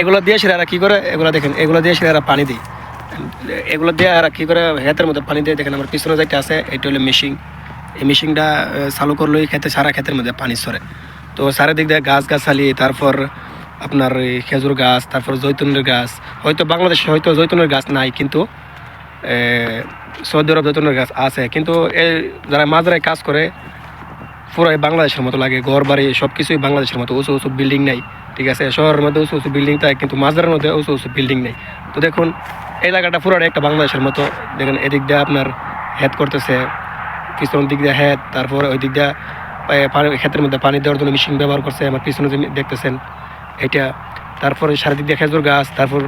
এগুলো দিয়ে সেরা কী করে? এগুলো দেখেন, এগুলো দিয়ে সেরা পানি দিই এগুলো দিয়ে আর কি করে? হেতের মধ্যে পানি দিয়ে। দেখেন আমার পিছনে যেটা আছে, এটা হলো মেশিন এই মেশিনটা চালু করলেই খেতে, সারা ক্ষেতের মধ্যে পানি সরে তো চারিদিক দিয়ে গাছ গাছালি, তারপর আপনার খেজুর গাছ, তারপর জৈতুনের গাছ। হয়তো বাংলাদেশে হয়তো জৈতুনের গাছ নাই, কিন্তু সৌদি আরব জৈতুনের গাছ আছে। কিন্তু এই যারা মাজরায় কাজ করে পুরাই বাংলাদেশের মতো লাগে, ঘর বাড়ি সব কিছুই বাংলাদেশের মতো, উঁচু উঁচু বিল্ডিং নাই, ঠিক আছে? শহরের মধ্যে উঁচু উঁচু বিল্ডিং থাকে, কিন্তু মাজারের মধ্যে উঁচু উঁচু বিল্ডিং নেই। তো দেখুন, এই জায়গাটা পুরোটা একটা বাংলাদেশের মতো। দেখেন, এদিক দিয়ে আপনার হেড করতেছে, পিছনের দিক দিয়ে হেড তারপর ওই দিক দিয়ে পানি, ক্ষেতের মধ্যে পানি দেওয়ার জন্য মেশিন ব্যবহার করছে, আমার পিছনে দেখতেছেন এটা তারপরে সারাদিক দিয়ে খেজুর গাছ, তারপর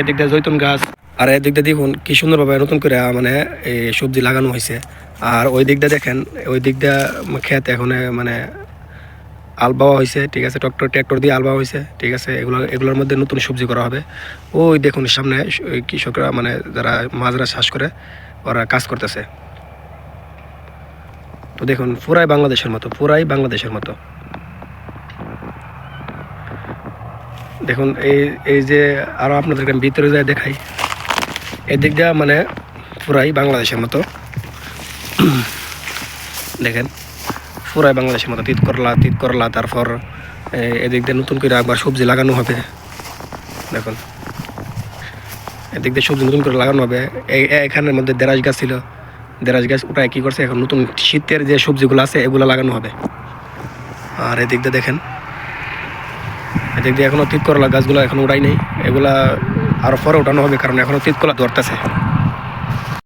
এদিক দিয়ে জৈতুন গাছ। আর এদিক দিয়ে দেখুন, কি সুন্দরভাবে নতুন করে মানে এই সবজি লাগানো হয়েছে। আর ওই দিকটা দেখেন, ওই দিকটা ক্ষেত এখন মানে আল বাওয়া হয়েছে, ঠিক আছে, ট্রাক্টর ট্র্যাক্টর দিয়ে আল বাওয়া হয়েছে, ঠিক আছে, এগুলো, এগুলোর মধ্যে নতুন সবজি করা হবে। ওই দেখুন, সামনে কৃষকরা মানে যারা মাজরা চাষ করে, ওরা কাজ করতেছে। তো দেখুন, পুরাই বাংলাদেশের মতো, পুরাই বাংলাদেশের মতো। দেখুন, এই এই যে আরও আপনাদেরকে ভিতরে যায় দেখাই। এদিক দিয়ে মানে পুরাই বাংলাদেশের মতো। দেখেন, পুরাই বাংলাদেশের মতো। তিত করলা তিত করলা, তারপর এদিক দিয়ে নতুন করে একবার সবজি লাগানো হবে। দেখুন, এদিক দিয়ে সবজি নতুন করে লাগানো হবে। এখানের মধ্যে দেরাজ গাছ ছিল। দেরাজ গাছ ওটা কী করছে, এখন নতুন শীতের যে সবজিগুলো আছে, এগুলো লাগানো হবে। আর এদিক দিয়ে দেখেন, এদিক দিয়ে এখনও তিত করলা গাছগুলো এখন উড়াই নেই। এগুলা আরও পরে উঠানো হবে, কারণ এখনও তিত কলা ধরতেছে।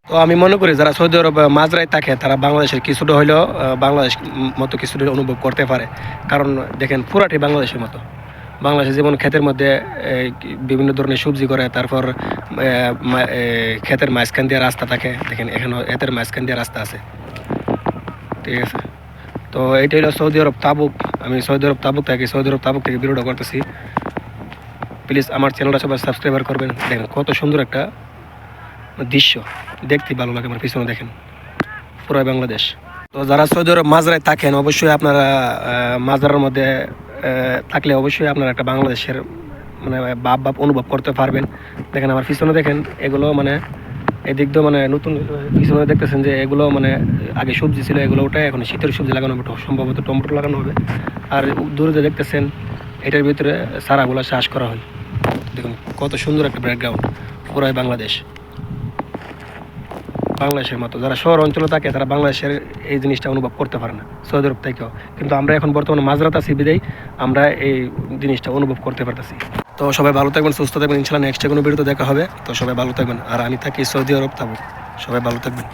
তো আমি মনে করি যারা সৌদি আরব মাজরায় থাকে, তারা বাংলাদেশের কিছুটা হলেও বাংলাদেশ মতো কিছুটা অনুভব করতে পারে। কারণ দেখেন পুরাটি বাংলাদেশের মতো। বাংলাদেশে যেমন ক্ষেতের মধ্যে বিভিন্ন ধরনের সবজি করে, তারপর ক্ষেতের মাঝখান দিয়ে রাস্তা থাকে। দেখেন এখানেও এতের মাঝখান দিয়ে রাস্তা আছে। ঠিক আছে? তো এটা হলো সৌদি আরব তাবুক। আমি সৌদি আরব তাবুক থাকি, সৌদি আরব তাবুক থেকে ভিডিওটা করতেছি। প্লিজ আমার চ্যানেলটা সবাই সাবস্ক্রাইবার করবেন। দেখেন কত সুন্দর একটা দৃশ্য। দেখতে ভালো লাগে আমার পিছনে দেখেন। পুরো বাংলাদেশ। তো যারা সৌদি মাজরায় থাকেন, অবশ্যই আপনারা মাজারের মধ্যে থাকলে অবশ্যই আপনারা একটা বাংলাদেশের মানে বাপ বাপ অনুভব করতে পারবেন। দেখেন আমার পিছনে দেখেন, এগুলো মানে এদিক দিয়ে মানে নতুন পিছনে দেখতেছেন যে এগুলো মানে আগে সবজি ছিল, এগুলো ওটাই এখন শীতের সবজি লাগানো হবে, সম্ভবত টমেটো লাগানো হবে। আর দূরে যে দেখতেছেন এটার ভিতরে সারাগুলো চাষ করা হয়। দেখুন, কত সুন্দর একটা ব্যাকগ্রাউন্ড পুরাই বাংলাদেশ। বাংলাদেশের মতো, যারা শহর অঞ্চলে থাকে, তারা বাংলাদেশের এই জিনিসটা অনুভব করতে পারে না, সৌদি আরব থেকেও। কিন্তু আমরা এখন বর্তমানে মাজরাত আছি, বিদায়, আমরা এই জিনিসটা অনুভব করতে পারতেছি। তো সবাই ভালো থাকবেন, সুস্থ থাকবেন, ইনশাল্লাহ নেক্সট কোনো ভিডিওতে দেখা হবে। তো সবাই ভালো থাকবেন, আর আমি থাকি সৌদি আরব থাকব সবাই ভালো থাকবেন।